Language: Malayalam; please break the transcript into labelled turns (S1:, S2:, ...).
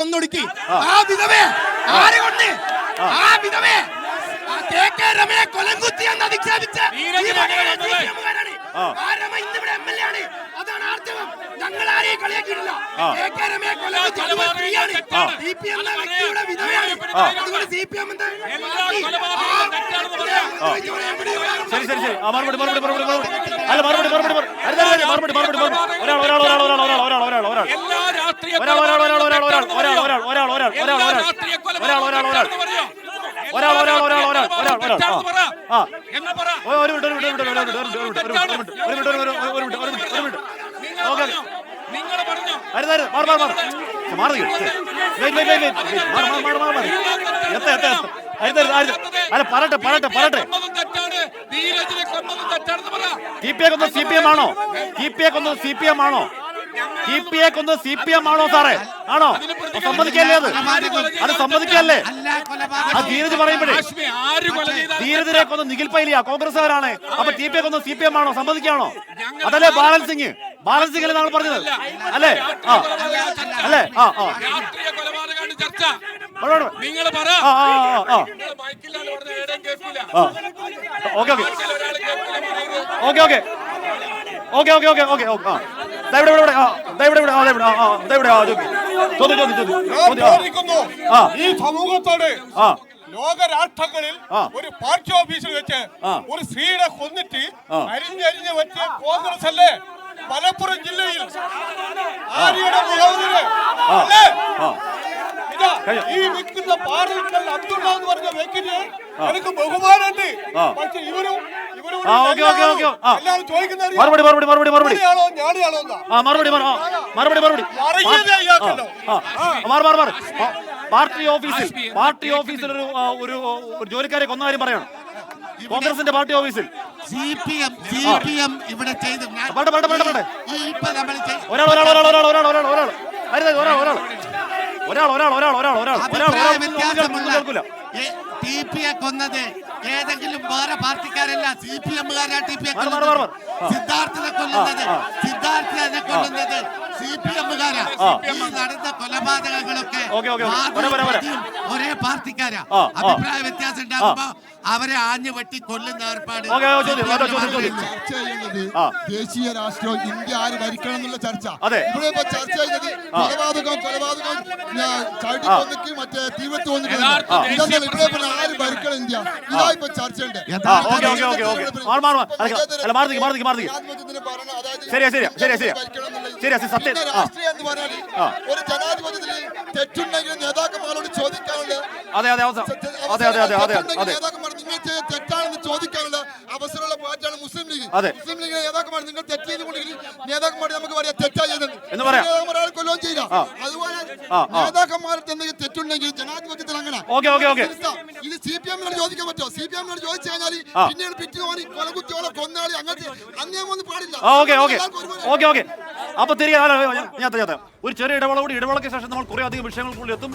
S1: ഒന്നൊടുക്കി ആ. വിധവേ ആരെ കൊണ്ട് ആ. വിധവേ ആ കെ കെ രമയെ കൊലം എന്ന് അധിക്ഷേപിച്ച് ഈ മകനെ CPM-കാരാണ്. ആ. രമ ഇന്നിവിടെ എം എൽ എ ആണ്. അതാണ് ആർജവം. ഞങ്ങൾ ആരെയും കളിയാക്കിയിട്ടില്ല കെ കെ രമയെ കൊലം കുത്തി അത് ഒരു സ്ത്രീയാണ്. സി പി എം എന്ന വ്യക്തിയുടെ വിധവയാണ്. അതുകൊണ്ട് സി പി എം
S2: ശരി ശരി ശരി. മറുപടി മറുപടി മറുപടി അല്ല മറുപടി മറുപടി മറുപടി
S3: പറട്ടെ പറട്ടെ പറട്ടെ
S2: ടി പി എ കൊന്നത് സി പി എം ആണോ ടി പി എ കൊന്നത് സി പി എം ആണോ ടി പി എ കൊന്നത് സി പി എം ആണോ സാറേ? ആണോ? സമ്മതിക്കല്ലേ അത്? അത് സമ്മതിക്കല്ലേ? ആ ധീരജ് പറയുമ്പോഴേ. ധീരജിനെ കൊന്ന് നിഖിൽ പൈലിയ കോൺഗ്രസ്സുകാരാണ്. അപ്പൊ ടി പി എ കൊന്ന് സി പി എം ആണോ? സമ്മതിക്കാണോ? അതല്ലേ ബാലൻസിങ്? ബാലൻസിങ് അല്ലേ നമ്മൾ പറഞ്ഞത്? അല്ലേ ആ. അല്ലേ? ആ ആ.
S3: ചർച്ച. നിങ്ങൾ പറ.
S2: Okay okay. Okay okay. Okay okay okay okay. Okay ഇവിടെ ഇവിടെ.
S4: ഈ സമൂഹത്തോട്
S2: ലോകരാഷ്ട്രങ്ങളിൽ
S4: ഒരു പാർട്ടി ഓഫീസിൽ വെച്ച് ഒരു സ്ത്രീയുടെ കൊന്നിട്ട് അരിഞ്ഞരിഞ്ഞ് വെച്ച് കോൺഗ്രസ് അല്ലേ? മലപ്പുറം ജില്ലയിൽ ആര്യയുടെ
S2: മുഖോദര്
S4: ഈ നിൽക്കുന്ന പാറൽക്കൽ അബ്ദുള്ള എന്ന് പറഞ്ഞ എനിക്ക് ബഹുമാനമുണ്ട്. പക്ഷെ ഇവരും ഇവരും
S2: ഓക്കേ, ഓക്കേ, ഓക്കേ.
S4: എല്ലാവരും ചോദിക്കുന്ന
S2: മറുപടി മറുപടി മറുപടി മറുപടി. ആ മറുപടി മറു- മറുപടി മറുപടി. മാറി മാറി മാറ്. പാർട്ടി ഓഫീസിൽ പാർട്ടി ഓഫീസിൽ ഒരു ഒരു ജോലിക്കാരെ കൊന്ന കാര്യം പറയണം. കോൺഗ്രസിന്റെ പാർട്ടി ഓഫീസിൽ.
S5: ഇവിടെ
S2: ഒരാൾ ഒരാൾ ഒരാൾ ഒരാൾ ഒരാൾ ഒരാൾ. ഒരാൾ ഒരാൾ ഒരാൾ. ഒരാൾ ഒരാൾ ഒരാൾ ഒരാൾ ഒരാൾ ഒരാൾ. കേൾക്കില്ല
S5: ടി പിയെ കൊന്നത് ഏതെങ്കിലും വേറെ പാർട്ടിക്കാരല്ല സി പി എമ്മുകാരാ ടി
S2: പിയെ കൊല്ലുന്നത്
S5: സിദ്ധാർത്ഥനെ കൊല്ലുന്നത് സിദ്ധാർത്ഥനെ കൊല്ലുന്നത് സി പി എമ്മുകാരാ. ഈ നടന്ന കൊലപാതകങ്ങളൊക്കെ ഒരേ പാർട്ടിക്കാരാ. അഭിപ്രായ വ്യത്യാസം ഉണ്ടാകുമ്പോ അവരെ ആഞ്ഞു വെട്ടി കൊല്ലുന്ന ഏർപ്പാട്
S6: ചർച്ച ചെയ്യുന്നത് ദേശീയ രാഷ്ട്രീയം ഇന്ത്യ ആര് ഭരിക്കണം എന്നുള്ള ചർച്ച. ഇവിടെ ഇപ്പൊ ചർച്ച ചെയ്യുന്നത് കൊലപാതകം കൊലപാതകം ചവിട്ടി മറ്റേ തീവ്രത്ത്
S3: വന്നിട്ടുണ്ട്
S6: ഇവിടെ ആര് ഭരിക്കണം ഇന്ത്യ? ഇതാ ഇപ്പൊ
S2: ചർച്ച
S6: ഒരു ജനാധിപത്യത്തിൽ തെറ്റുണ്ടെങ്കിൽ നേതാക്കന്മാരോട് ചോദിക്കാറുണ്ട്.
S2: അതെ അതെ അതെ അതെ അതെ അതെ
S6: ചെയ്ത തെറ്റാണെന്ന് ചോദിക്കാനുള്ള അവസരമുള്ള പാർട്ടിയാണ് മുസ്ലിം ലീഗ്. മുസ്ലിം ലീഗ് നേതാക്കന്മാർ നിങ്ങൾ തെറ്റ് ചെയ്തുകൊണ്ടെങ്കിൽ നേതാക്കന്മാർ നമുക്ക് പറയാം തെറ്റാ ചെയ്തത്. ഒരാൾ കൊല്ലുകയും ചെയ്യില്ല. അതുപോലെ. നേതാക്കന്മാർക്ക് എന്തെങ്കിലും തെറ്റുണ്ടെങ്കിൽ ജനാധിപത്യത്തിൽ അങ്ങനെ. ഇത് സി പി എമ്മിനോട് ചോദിക്കാൻ പറ്റുമോ സി പി എമ്മിനോട് ചോദിച്ചു കഴിഞ്ഞാൽ. പിന്നീട് പിറ്റുപോണി കൊലകുത്തിയോളെ കൊന്നാളി അങ്ങനത്തെ അന്യമൊന്നും പാടില്ല
S2: ഓക്കെ ഓക്കെ ഓക്കെ ഓക്കെ അപ്പൊ തിരികെ ഒരു ചെറിയ ഇടവേള കൂടി ഇടവേളയ്ക്ക് ശേഷം നമ്മൾ കുറേ അധികം വിഷയങ്ങൾക്കുള്ളിൽ എത്തും